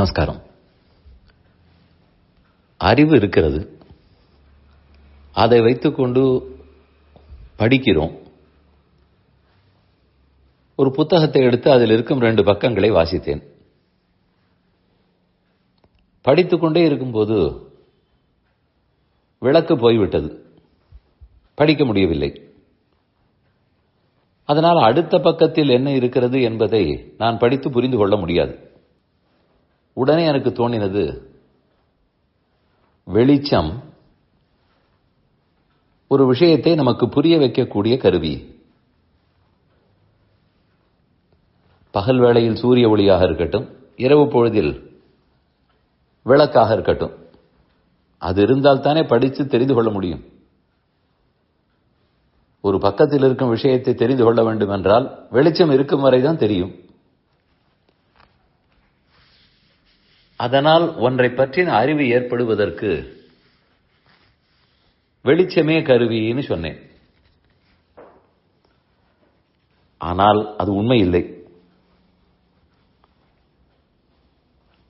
நமஸ்காரம். அறிவு இருக்கிறது. அதை வைத்துக்கொண்டு படிக்கிறோம். ஒரு புத்தகத்தை எடுத்து அதில் இருக்கும் ரெண்டு பக்கங்களை வாசித்தேன். படித்துக்கொண்டே இருக்கும்போது விளக்கு போய்விட்டது. படிக்க முடியவில்லை. அதனால் அடுத்த பக்கத்தில் என்ன இருக்கிறது என்பதை நான் படித்து புரிந்து கொள்ள முடியாது. உடனே எனக்கு தோணினது வெளிச்சம் ஒரு விஷயத்தை நமக்கு புரிய வைக்கக்கூடிய கருவி. பகல் வேளையில் சூரிய ஒளியாக இருக்கட்டும் இரவு பொழுதில் விளக்காக இருக்கட்டும் அது இருந்தால் தானே படித்து தெரிந்து கொள்ள முடியும். ஒரு பக்கத்தில் இருக்கும் விஷயத்தை தெரிந்து கொள்ள வேண்டும் என்றால் வெளிச்சம் இருக்கும் வரைதான் தெரியும். அதனால் ஒன்றை பற்றின அறிவு ஏற்படுவதற்கு வெளிச்சமே கருவின்னு சொன்னேன். ஆனால் அது உண்மை இல்லை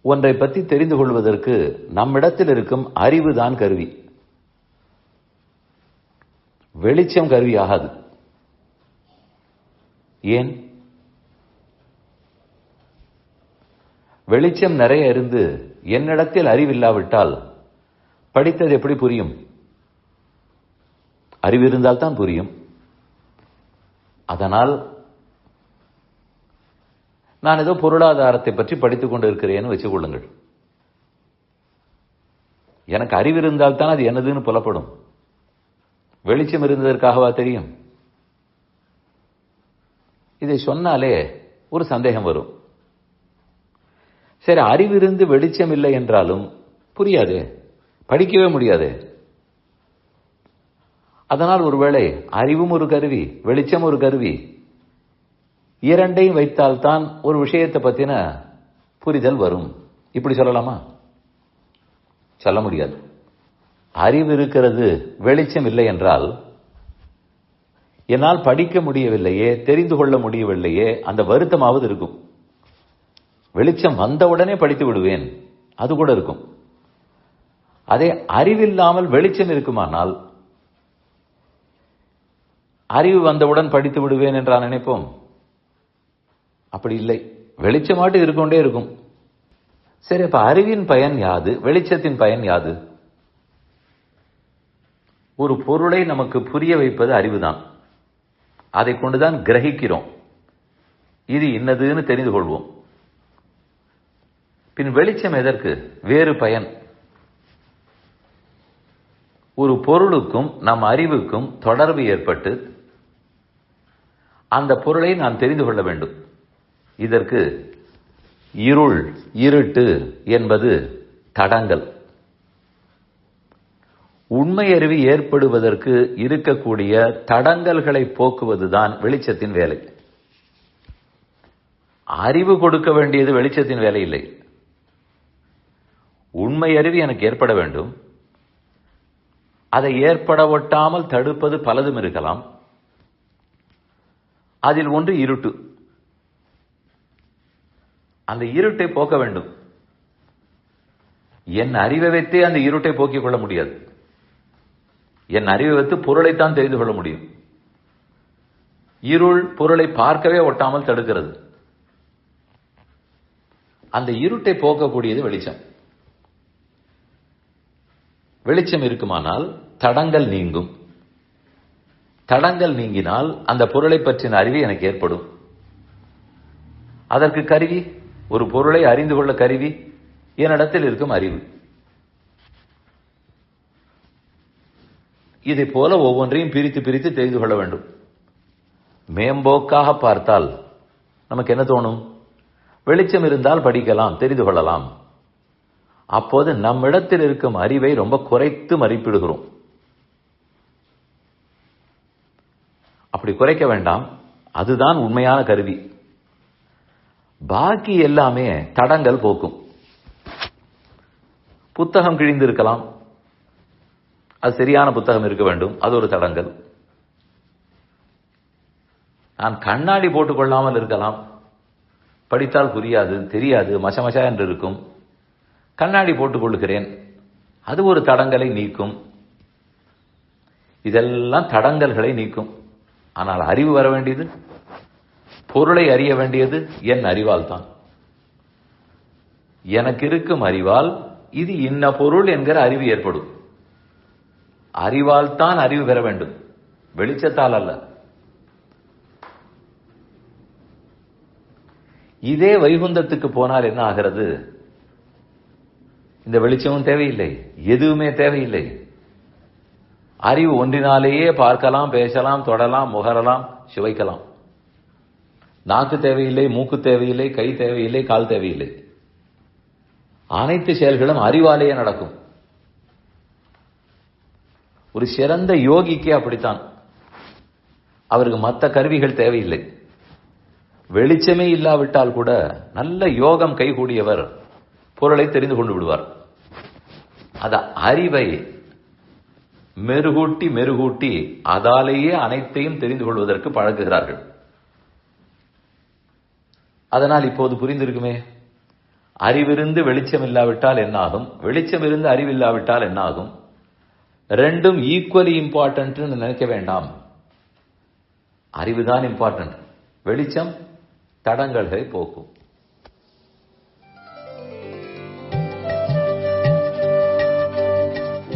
ஒன்றை பற்றி தெரிந்து கொள்வதற்கு நம்மிடத்தில் இருக்கும் அறிவுதான் கருவி. வெளிச்சம் கருவி ஆகாது. ஏன்? வெளிச்சம் நிறைய இருந்து என்னிடத்தில் அறிவில்லாவிட்டால் படித்தது எப்படி புரியும்? அறிவு இருந்தால் தான் புரியும். அதனால் நான் ஏதோ பொருளாதாரத்தை பற்றி படித்துக் கொண்டு இருக்கிறேன்னு வச்சுக் கொள்ளுங்கள். எனக்கு அறிவு இருந்தால் தான் அது என்னதுன்னு புலப்படும். வெளிச்சம் இருந்ததற்காகவா தெரியும்? இதை சொன்னாலே ஒரு சந்தேகம் வரும். சரி அறிவிருந்து வெளிச்சம் இல்லை என்றாலும் புரியாது. படிக்கவே முடியாது. அதனால் ஒருவேளை அறிவும் ஒரு கருவி வெளிச்சம் ஒரு கருவி. இரண்டையும் வைத்தால்தான் ஒரு விஷயத்தை பற்றின புரிதல் வரும். இப்படி சொல்லலாமா? சொல்ல முடியாது. அறிவு இருக்கிறது வெளிச்சம் இல்லை என்றால் என்னால் படிக்க முடியவில்லையே தெரிந்து கொள்ள முடியவில்லையே அந்த வருத்தமாவது இருக்கும். வெளிச்சம் வந்தவுடனே படித்து விடுவேன். அது கூட இருக்கும். அதே அறிவில்லாமல் வெளிச்சம் இருக்குமானால் அறிவு வந்தவுடன் படித்து விடுவேன் என்றால் நினைப்போம். அப்படி இல்லை. வெளிச்சமாட்டு இருக்கொண்டே இருக்கும். சரி அப்ப அறிவின் பயன் யாது? வெளிச்சத்தின் பயன் யாது? ஒரு பொருளை நமக்கு புரிய வைப்பது அறிவுதான். அதை கொண்டுதான் கிரகிக்கிறோம். இது இன்னதுன்னு தெரிந்து கொள்வோம். பின் வெளிச்சம் எதற்கு? வேறு பயன். ஒரு பொருளுக்கும் நம் அறிவுக்கும் தொடர்பு ஏற்பட்டு அந்த பொருளை நாம் தெரிந்து கொள்ள வேண்டும். இதற்கு இருள் இருட்டு என்பது தடங்கள். உண்மையறிவு ஏற்படுவதற்கு இருக்கக்கூடிய தடங்கல்களை போக்குவதுதான் வெளிச்சத்தின் வேலை. அறிவு கொடுக்க வேண்டியது வெளிச்சத்தின் வேலை இல்லை. உண்மை அறிவு எனக்கு ஏற்பட வேண்டும். அதை ஏற்பட ஒட்டாமல் தடுப்பது பலதும் இருக்கலாம். அதில் ஒன்று இருட்டு. அந்த இருட்டை போக்க வேண்டும். என் அறிவை வைத்தே அந்த இருட்டை போக்கிக் கொள்ள முடியாது. என் அறிவை வைத்து பொருளைத்தான் தெரிந்து கொள்ள முடியும். இருள் பொருளை பார்க்கவே ஒட்டாமல் தடுக்கிறது. அந்த இருட்டை போக்கக்கூடியது வெளிச்சம். வெளிச்சம் இருக்குமானால் தடங்கள் நீங்கும். தடங்கள் நீங்கினால் அந்த பொருளை பற்றின அறிவு எனக்கு ஏற்படும். அதற்கு கருவி ஒரு பொருளை அறிந்து கொள்ள கருவி என்னிடத்தில் இருக்கும் அறிவு. இதை போல ஒவ்வொன்றையும் பிரித்து பிரித்து தெரிந்து கொள்ள வேண்டும். மேம்போக்காக பார்த்தால் நமக்கு என்ன தோணும்? வெளிச்சம் இருந்தால் படிக்கலாம் தெரிந்து கொள்ளலாம். அப்போது நம்மிடத்தில் இருக்கும் அறிவை ரொம்ப குறைத்து மதிப்பிடுகிறோம். அப்படி குறைக்க வேண்டாம். அதுதான் உண்மையான கருவி. பாக்கி எல்லாமே தடங்கள் போக்கும். புத்தகம் கிழிந்து இருக்கலாம் அது சரியான புத்தகம் இருக்க வேண்டும். அது ஒரு தடங்கள். நான் கண்ணாடி போட்டுக்கொள்ளாமல் இருக்கலாம். படித்தால் புரியாது தெரியாது மசமசா என்று இருக்கும். கண்ணாடி போட்டுக்கொள்கிறேன். அது ஒரு தடங்கலை நீக்கும். இதெல்லாம் தடங்கல்களை நீக்கும். ஆனால் அறிவு வர வேண்டியது? பொருளை அறிய வேண்டியது என் அறிவால் தான். எனக்கு இருக்கும் அறிவால் இது இன்ன பொருள் என்கிற அறிவு ஏற்படும். அறிவால் தான் அறிவு பெற வேண்டும். வெளிச்சத்தால் அல்ல. இதே வைகுந்தத்துக்கு போனால் என்ன ஆகிறது? இந்த வெளிச்சமும் தேவையில்லை. எதுவுமே தேவையில்லை. அறிவு ஒன்றினாலேயே பார்க்கலாம் பேசலாம் தொடலாம் முகரலாம் சுவைக்கலாம். நாக்கு தேவையில்லை மூக்கு தேவையில்லை கை தேவையில்லை கால் தேவையில்லை. அனைத்து செயல்களும் அறிவாலேயே நடக்கும். ஒரு சிறந்த யோகிக்கே அப்படித்தான். அவருக்கு மற்ற கருவிகள் தேவையில்லை. வெளிச்சமே இல்லாவிட்டால் கூட நல்ல யோகம் கைகூடியவர் பொருளை தெரிந்து கொண்டு விடுவார். அந்த அறிவை மெருகூட்டி மெருகூட்டி அதாலேயே அனைத்தையும் தெரிந்து கொள்வதற்கு பழகுகிறார்கள் அதனால் இப்போது புரிந்திருக்குமே? அறிவிருந்து வெளிச்சம் இல்லாவிட்டால் என்னாகும்? வெளிச்சம் இருந்து அறிவில்லாவிட்டால் என்னாகும்? ரெண்டும் ஈக்குவலி இம்பார்ட்டன்ட் நினைக்க வேண்டாம். அறிவுதான் இம்பார்ட்டன்ட் வெளிச்சம் தடங்கல்களை போக்கும்.